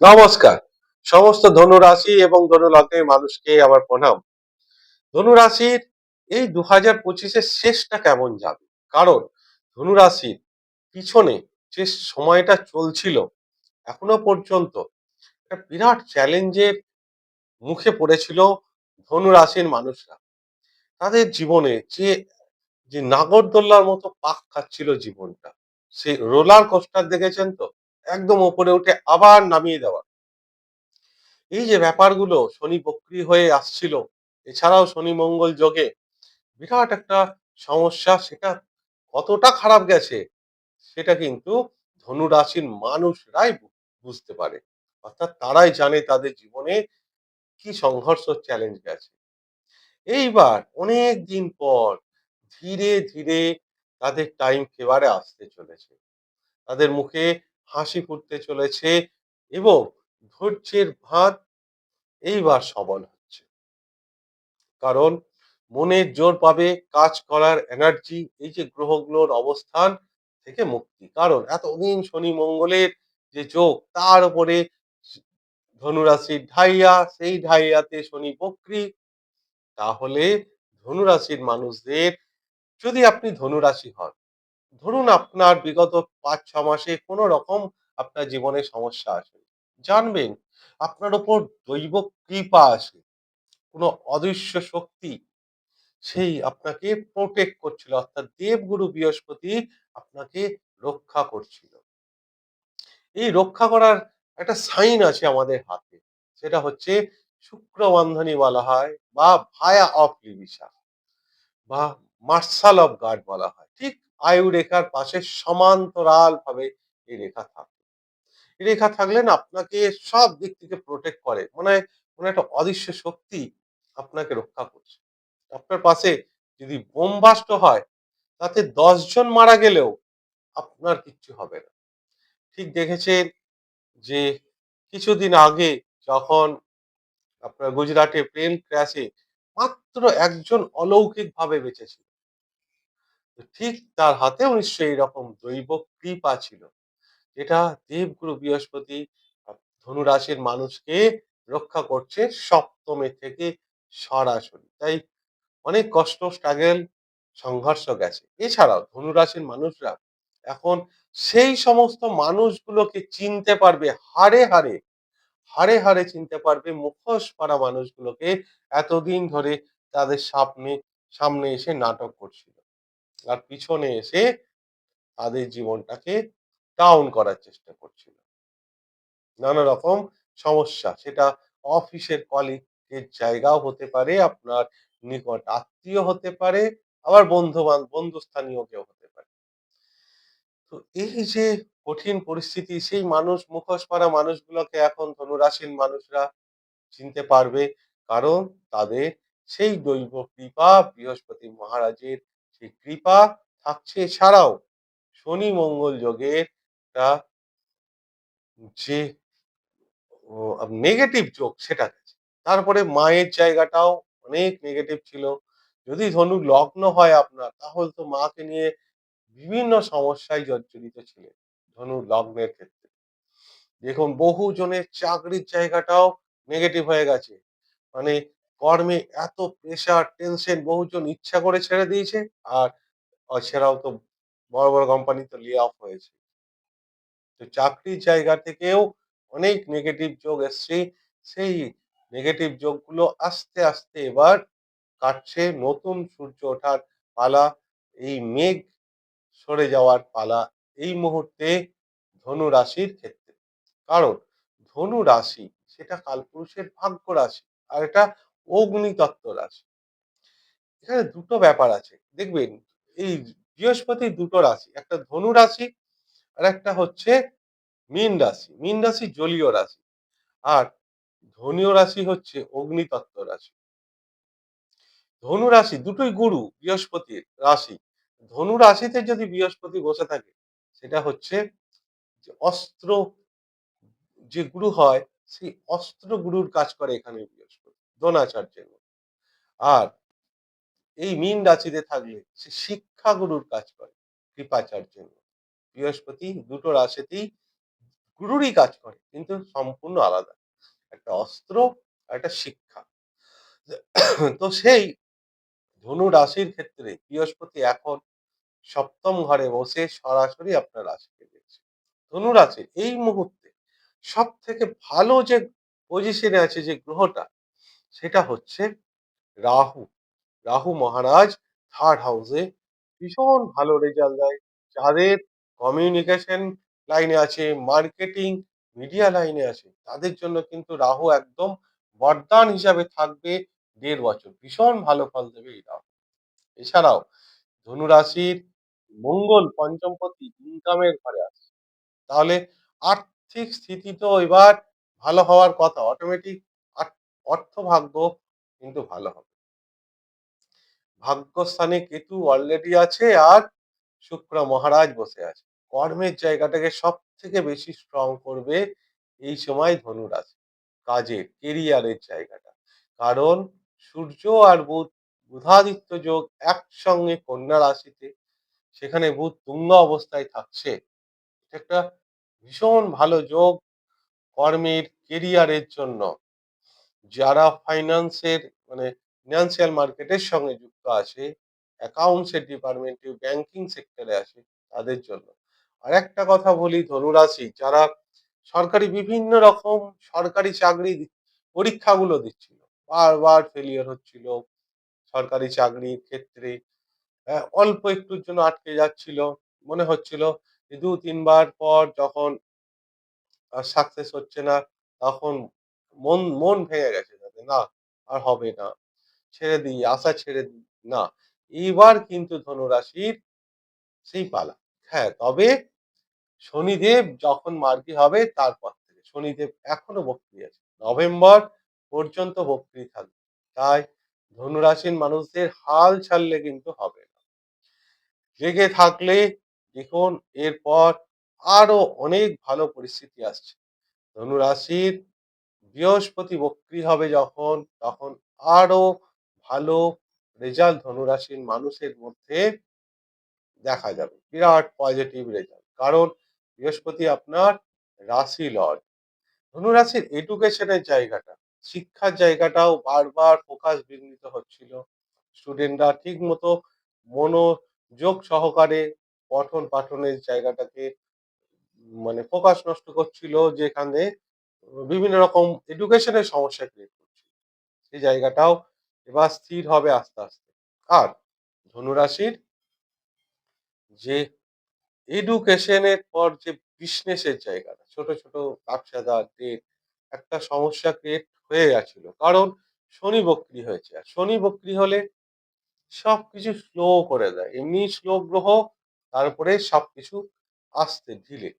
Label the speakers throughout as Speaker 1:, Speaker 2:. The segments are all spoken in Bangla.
Speaker 1: নমস্কার। সমস্ত ধনু রাশি এবং ধনু লগ্নের মানুষকে আমার প্রণাম। ধনু রাশির এই দু হাজার পঁচিশের শেষটা কেমন যাবে? কারণ ধনু রাশির পিছনে যে সময়টা চলছিল এখনও পর্যন্ত একটা বিরাট চ্যালেঞ্জের মুখে পড়েছিল ধনু রাশির মানুষরা। তাদের জীবনে যে যে নাগরদোল্লার মতো পাক খাচ্ছিল জীবনটা, সেই রোলার কোস্টার দেখেছেন তো? একদম ওপরে উঠে আবার নামিয়ে দেওয়া। এই যে ব্যাপারগুলো শনি বক্রী হয়ে আসছিল, এছাড়াও শনি মঙ্গল যোগে, বিরাট একটা সমস্যা, সেটা কতটা খারাপ গেছে, সেটা কিন্তু ধনু রাশির মানুষরাই বুঝতে পারে। অর্থাৎ তারাই জানে তাদের জীবনে কি সংঘর্ষ চ্যালেঞ্জ গেছে। এইবার অনেক দিন পর ধীরে ধীরে তাদের টাইম এবারে আসতে চলেছে। তাদের মুখে হাসি ফুটতে চলেছে এবং ধৈর্যের ভাত এইবার সবল হচ্ছে। কারণ মনের জোর পাবে কাজ করার এনার্জি এই যে গ্রহগুলোর অবস্থান থেকে মুক্তি। কারণ এতদিন শনি মঙ্গলের যে যোগ, তার উপরে ধনুরাশির ঢাইয়া, সেই ঢাইয়াতে শনি বক্রী। তাহলে ধনুরাশির মানুষদের যদি আপনি ধনুরাশি হন ধরুন আপনার বিগত পাঁচ ছ মাসে কোনো রকম আপনার জীবনে সমস্যা আছে জানবেন আপনার ওপর দৈব কৃপা আসে, কোনো অদৃশ্য শক্তি সেই আপনাকে প্রোটেক্ট করছিল, অর্থাৎ দেবগুরু বৃহস্পতি আপনাকে রক্ষা করছিল। এই রক্ষা করার একটা সাইন আছে আমাদের হাতে, সেটা হচ্ছে শুক্রবন্ধনী বলা হয় বা ভায়া অফ লিবিসা বা মার্শাল অফ গার্ড বলা হয়, ঠিক? আয়ু রেখার পাশে সমান্তরাল ভাবে এই রেখা থাকে এই রেখা থাকলে না আপনাকে সব দিক থেকে প্রোটেক্ট করে। মানে কোনো একটা অদৃশ্য শক্তি আপনাকে রক্ষা করছে। আপনার পাশে যদি বোমবাস্ট হয়, তাতে জন মারা গেলেও আপনার কিচ্ছু হবে না। ঠিক দেখেছেন যে কিছুদিন আগে যখন আপনার গুজরাটে প্লেন ক্র্যাশে মাত্র একজন অলৌকিক ভাবে বেঁচেছিল তো ঠিক তার হাতেও নিশ্চয়ই এরকম দৈব কৃপা ছিল। যেটা দেবগুরু বৃহস্পতি আহ, ধনু রাশির মানুষকে রক্ষা করছে সপ্তমে থেকে সরাসরি। তাই অনেক কষ্ট স্ট্রাগেল সংঘর্ষ গেছে। এছাড়াও ধনুরাশির মানুষরা এখন সেই সমস্ত মানুষগুলোকে চিনতে পারবে হাড়ে হাড়ে হাড়ে হাড়ে চিনতে পারবে মুখোশ পরা মানুষগুলোকে এতদিন ধরে তাদের সামনে সামনে এসে নাটক করছিল। আর পিছনে এসে তাদের জীবনটাকে ডাউন করার চেষ্টা করছিল। নানা রকম সমস্যা, সেটা অফিসের কলিগের জায়গাও হতে পারে, আপনার নিকট আত্মীয় হতে পারে, আবার বন্ধু বন্ধুস্থানীয় কেউ হতে পারে। তো এই যে কঠিন পরিস্থিতি, সেই মানুষ, মুখোশ পরা মানুষগুলোকে এখন ধনুরাশির মানুষরা চিনতে পারবে। কারণ তাদের সেই দৈব কৃপা বৃহস্পতি মহারাজের সেই কৃপা থাকছে এছাড়াও শনি মঙ্গল যোগের যে নেগেটিভ যোগ সেটা গেছে। তারপরে মায়ের জায়গাটাও অনেক নেগেটিভ ছিল। যদি ধনু লগ্ন হয় আপনার, তাহলে তো মাকে নিয়ে বিভিন্ন সমস্যায় জর্জরিত ছিলেন ধনু লগ্নের ক্ষেত্রে। দেখুন, বহু জনের চাকরির জায়গাটাও নেগেটিভ হয়ে গেছে। মানে কর্মে এত প্রেশার টেনশন বহুজন ইচ্ছা করে ছেড়ে দিয়েছে আর এছাড়াও তো বড় বড় কোম্পানি তো লে অফ হয়েছে। তো চাকরির জায়গা থেকেও অনেক নেগেটিভ যোগ এসছে। সেই নেগেটিভ যোগগুলো আস্তে আস্তে এবার কাটছে। নতুন সূর্য ওঠার পালা, এই মেঘ সরে যাওয়ার পালা, এই মুহূর্তে ধনু রাশির ক্ষেত্রে। কারণ ধনু রাশি সেটা কালপুরুষের ভাগ্য রাশি। আর এটা অগ্নিতত্ত্ব রাশি এখানে দুটো ব্যাপার আছে। দেখবেন, এই বৃহস্পতি দুটো রাশি, একটা ধনু রাশি আর একটা হচ্ছে মীন রাশি। মীন রাশি জলীয় রাশি আর ধনীয় রাশি হচ্ছে অগ্নিতত্ত্ব রাশি। ধনু রাশি দুটোই গুরু বৃহস্পতির রাশি। ধনু রাশিতে যদি বৃহস্পতি বসে থাকে, সেটা হচ্ছে যে অস্ত্র যে গুরু হয়, সেই অস্ত্র গুরুর কাজ করে এখানে বৃহস্পতি। দ্রোণাচার্যের মতো। আর এই মীন রাশিতে থাকলে সে শিক্ষা গুরুর কাজ করে, কৃপাচার্যের মতো। বৃহস্পতি দুটো রাশিতেই গুরুরই কাজ করে, কিন্তু সম্পূর্ণ আলাদা একটা অস্ত্র একটা শিক্ষা তো সেই ধনু রাশির ক্ষেত্রে বৃহস্পতি এখন সপ্তম ঘরে বসে সরাসরি আপনার রাশিকে দেখছে ধনু রাশির এই মুহূর্তে সব থেকে ভালো যে পজিশনে আছে যে গ্রহটা সেটা হচ্ছে রাহু। রাহু মহারাজ থার্ড হাউসে ভীষণ ভালো রেজাল্ট দেয়। যাদের কমিউনিকেশন লাইনে আছে মার্কেটিং মিডিয়া লাইনে আছে, তাদের জন্য কিন্তু রাহু একদম বরদান হিসাবে থাকবে দেড় বছর। ভীষণ ভালো ফল দেবে এই রাহু। এছাড়াও ধনুরাশির মঙ্গল পঞ্চমপতি ইনকামের ঘরে আছে তাহলে আর্থিক স্থিতি তো এবার ভালো হওয়ার কথা। অটোমেটিক অর্থভাগ্য কিন্তু ভালো হবে। ভাগ্যস্থানে কেতু অলরেডি আছে আর শুক্র মহারাজ বসে আছে। কর্মের জায়গাটাকে সব থেকে বেশি স্ট্রং করবে এই সময় ধনু রাশি। কাজের কেরিয়ারের জায়গাটা। কারণ সূর্য আর বুধ, বুধাদিত্য যোগ একসঙ্গে কন্যা রাশিতে। সেখানে বুধ তুঙ্গ অবস্থায় থাকছে। একটা ভীষণ ভালো যোগ কর্মের কেরিয়ারের জন্য। যারা ফাইন্যান্সের মানে ফিনান্সিয়াল মার্কেটের সঙ্গে যুক্ত আছে অ্যাকাউন্টসের ডিপার্টমেন্টে ব্যাংকিং সেক্টরে আছে, তাদের জন্য। আর একটা কথা বলি ধনুরাশি, যারা সরকারি বিভিন্ন রকম সরকারি চাকরি পরীক্ষাগুলো দিচ্ছিল। বারবার ফেলিয়ার হচ্ছিল, সরকারি চাকরির ক্ষেত্রে অল্প একটুর জন্য আটকে যাচ্ছিল। মনে হচ্ছিল দু তিনবার পর যখন সাকসেস হচ্ছে না, তখন মন মন ভেঙে গেছে তাদের না, আর হবে না। ছেড়ে দিই, আশা ছেড়ে দিই, না। এইবার কিন্তু ধনুরাশির সেই পালা। হ্যাঁ তবে শনিদেব যখন মার্গী হবে তারপর থেকে। শনিদেব এখনও বক্রি আছে। নভেম্বর পর্যন্ত বক্রি থাকবে। তাই ধনুরাশির মানুষদের হাল ছাড়লে কিন্তু হবে না। জেগে থাকলে দেখুন, এরপর আরও অনেক ভালো পরিস্থিতি আসছে। ধনুরাশির বৃহস্পতি বক্রি হবে যখন, তখন আরও ভালো রেজাল্ট ধনুরাশির মানুষের মধ্যে দেখা যাবে। বিরাট পজিটিভ রেজাল্ট কারণ বৃহস্পতি আপনার রাশি লর্ড। ধনুরাশির এডুকেশনের জায়গাটা, শিক্ষার জায়গাটাও বারবার ফোকাস বিঘ্নিত হচ্ছিল। স্টুডেন্টরা ঠিক মতো মনোযোগ সহকারে পঠন পাঠনের জায়গাটাকে মানে ফোকাস নষ্ট করছিল, যেখানে বিভিন্ন রকম এডুকেশনের সমস্যা ক্রিয়েট করছিল সেই জায়গাটাও এবার স্থির হবে আস্তে আস্তে। আর ধনুরাশির যে এডুকেশনের পর যে বিজনেসের জায়গাটা, ছোট ছোট ব্যবসাদার ডেট একটা সমস্যা ক্রিয়েট হয়ে গেছিল, কারণ শনি বক্রি হয়েছে। আর শনি বক্রি হলে সবকিছু স্লো করে দেয়। এমনি স্লো গ্রহ, তারপরে সবকিছু আসতে ঢিলে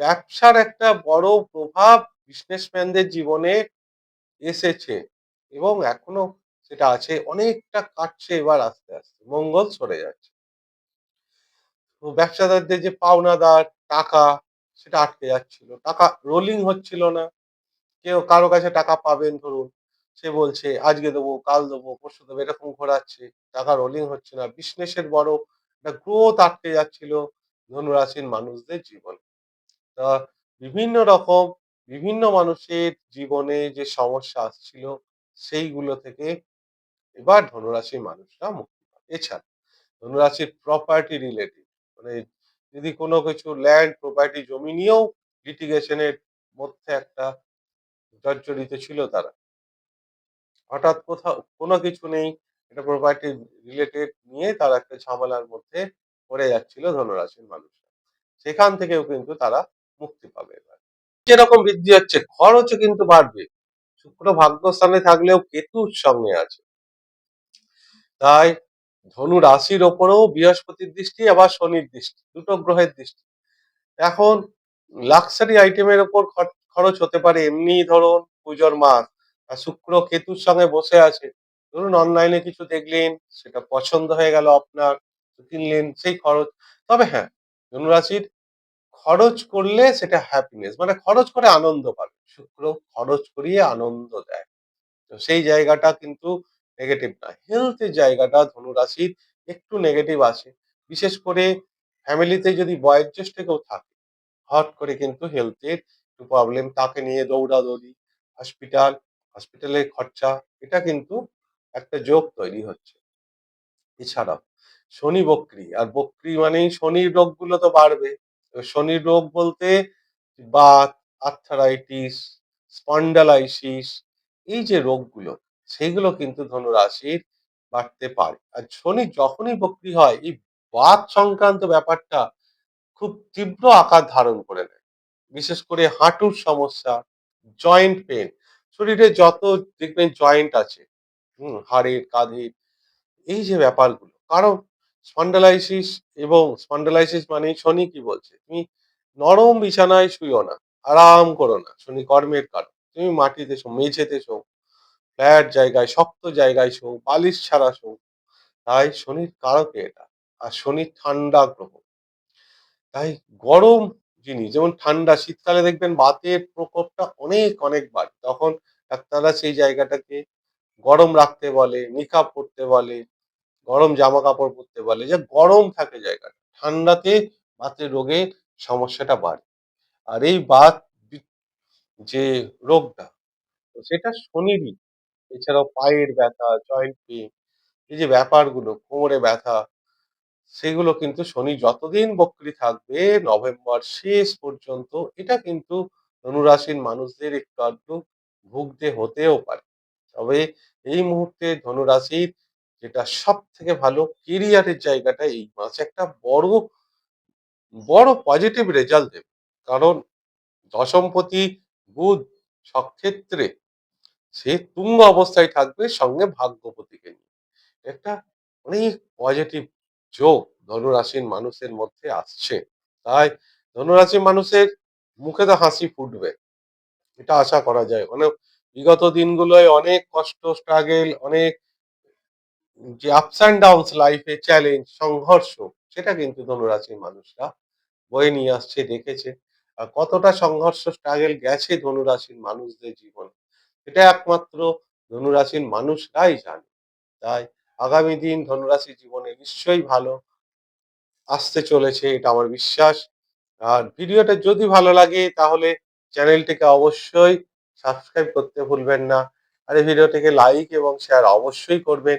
Speaker 1: ব্যবসার একটা বড় প্রভাব বিজনেসম্যানদের জীবনে এসেছে এবং এখনও সেটা আছে। অনেকটা কাটছে এবার আস্তে আস্তে। মঙ্গল সরে যাচ্ছে। তো ব্যবসাদারদের যে পাওনাদার, টাকা, সেটা আটকে যাচ্ছিল। টাকা রোলিং হচ্ছিল না। কেউ কারও কাছে টাকা পাবেন ধরুন। সে বলছে, আজকে দেবো, কাল দেবো, পরশু দেবো। এরকম ঘোরাচ্ছে। টাকা রোলিং হচ্ছে না। বিজনেসের বড় একটা গ্রোথ আটকে যাচ্ছিল ধনুরাশির মানুষদের জীবনে। তা বিভিন্ন রকম বিভিন্ন মানুষের জীবনে যে সমস্যা আসছিল, সেইগুলো থেকে এবার ধনুরাশির মানুষরা মুক্তি পাবে এছাড়া ধনুরাশির প্রপার্টি রিলেটেড মানে যদি কোনো কিছু ল্যান্ড প্রপার্টি জমি নিয়েও লিটিগেশনের মধ্যে একটা জর্জরিত ছিল তারা। হঠাৎ কোথাও কোনো কিছু নেই এটা প্রপার্টি রিলেটেড নিয়ে তারা একটা ঝামেলার মধ্যে পড়ে যাচ্ছিল ধনুরাশির মানুষরা। সেখান থেকেও কিন্তু তারা মুক্তি পাবে এবার। যেরকম বৃদ্ধি হচ্ছে, খরচও কিন্তু বাড়বে। শুক্র ভাগ্যস্থানে থাকলেও কেতুর সঙ্গে আছে। তাই ধনু রাশির ওপরেও বৃহস্পতির দৃষ্টি, আবার শনির দৃষ্টি, দুটো গ্রহের দৃষ্টি। এখন লাক্সারি আইটেমের ওপর খরচ হতে পারে। এমনি ধরুন পুজোর মাস, আর শুক্র কেতুর সঙ্গে বসে আছে। ধরুন অনলাইনে কিছু দেখলেন, সেটা পছন্দ হয়ে গেল আপনার, কিনলেন, সেই খরচ। তবে হ্যাঁ ধনুরাশির খরচ করলে সেটা হ্যাপিনেস মানে খরচ করে আনন্দ পাবে। শুক্র খরচ করিয়ে আনন্দ দেয়। তো সেই জায়গাটা কিন্তু নেগেটিভ না হেলথের জায়গাটা ধনুরাশির একটু নেগেটিভ আছে। বিশেষ করে ফ্যামিলিতে যদি বয়োজ্যেষ্ঠ কেউ থাকে হট করে কিন্তু হেলথের একটু প্রবলেম তাকে নিয়ে দৌড়াদৌড়ি হসপিটাল হসপিটালের খরচা, এটা কিন্তু একটা যোগ তৈরি হচ্ছে। এছাড়াও শনি বক্রি, আর বক্রি মানেই শনির রোগগুলো তো বাড়বে। শনির রোগ বলতে বাত আর্থারাইটিস স্পন্ডালাইসিস এই যে রোগগুলো, সেগুলো কিন্তু ধনুরাশির বাড়তে পারে। আর শনি যখনই বক্রি হয়, এই বাত সংক্রান্ত ব্যাপারটা খুব তীব্র আকার ধারণ করে নেয়। বিশেষ করে হাঁটুর সমস্যা জয়েন্ট পেন শরীরে যত দেখবেন জয়েন্ট আছে, হুম, হাড়ের, কাঁধের, এই যে ব্যাপারগুলো, কারণ স্পন্ডালাইসিস এবং স্পন্ডালাইসিস মানে শনি কি বলছে? তুমি নরম বিছানায় শুইও না, আরাম করো না, শনি কর্মের কারণ তুমি মাটিতে শো, মেঝেতে শো, ফ্ল্যাট জায়গায়, শক্ত জায়গায় শো, বালিশ ছাড়া শো। তাই শনির কারকে এটা, আর শনি ঠান্ডা গ্রহ। তাই গরম জিনিস, যেমন ঠান্ডা, শীতকালে দেখবেন বাতের প্রকোপটা অনেক অনেক বাড়ে। তখন ডাক্তাররা সেই জায়গাটাকে গরম রাখতে বলে নিকাব করতে বলে গরম জামা কাপড় পরতে বলে যে গরম থাকে জায়গাটা, ঠান্ডাতে বাতের রোগে সমস্যাটা বাড়ে। আর এই বাত যে রোগটা, তো সেটা শনিরই এছাড়াও পায়ের ব্যথা জয়েন্ট পেন এই যে ব্যাপারগুলো, কোমরে ব্যথা, সেগুলো কিন্তু শনি যতদিন বক্রী থাকবে, নভেম্বর শেষ পর্যন্ত এটা কিন্তু ধনুরাশির মানুষদের একটু আধটু ভুগতে হতেও পারে। তবে এই মুহূর্তে ধনুরাশির যেটা সব থেকে ভালো কেরিয়ারের জায়গাটা এই মাসে একটা বড় বড় পজিটিভ রেজাল্ট দেবে। কারণ দশমপতি, বুধ সক্ষেত্রে সে তুঙ্গ অবস্থায় থাকবে সঙ্গে ভাগ্যপতিকে নিয়ে। একটা অনেক পজিটিভ যোগ ধনুরাশির মানুষের মধ্যে আসছে। তাই ধনুরাশির মানুষের মুখে তো হাসি ফুটবে। এটা আশা করা যায়। মানে বিগত দিনগুলোয় অনেক কষ্ট স্ট্রাগেল অনেক যে আপস অ্যান্ড ডাউনস লাইফে চ্যালেঞ্জ সংঘর্ষ, সেটা কিন্তু ধনুরাশির মানুষরা বয়ে নিয়ে আসছে, দেখেছে। আর কতটা সংঘর্ষ স্ট্রাগেল গেছে ধনুরাশির মানুষদের জীবনে এটা একমাত্র ধনুরাশির মানুষরাই জানে। তাই আগামী দিন ধনুরাশি জীবনে নিশ্চয়ই ভালো আসতে চলেছে, এটা আমার বিশ্বাস। আর ভিডিওটা যদি ভালো লাগে, তাহলে চ্যানেলটিকে অবশ্যই সাবস্ক্রাইব করতে ভুলবেন না। আর এই ভিডিওটিকে লাইক এবং শেয়ার অবশ্যই করবেন।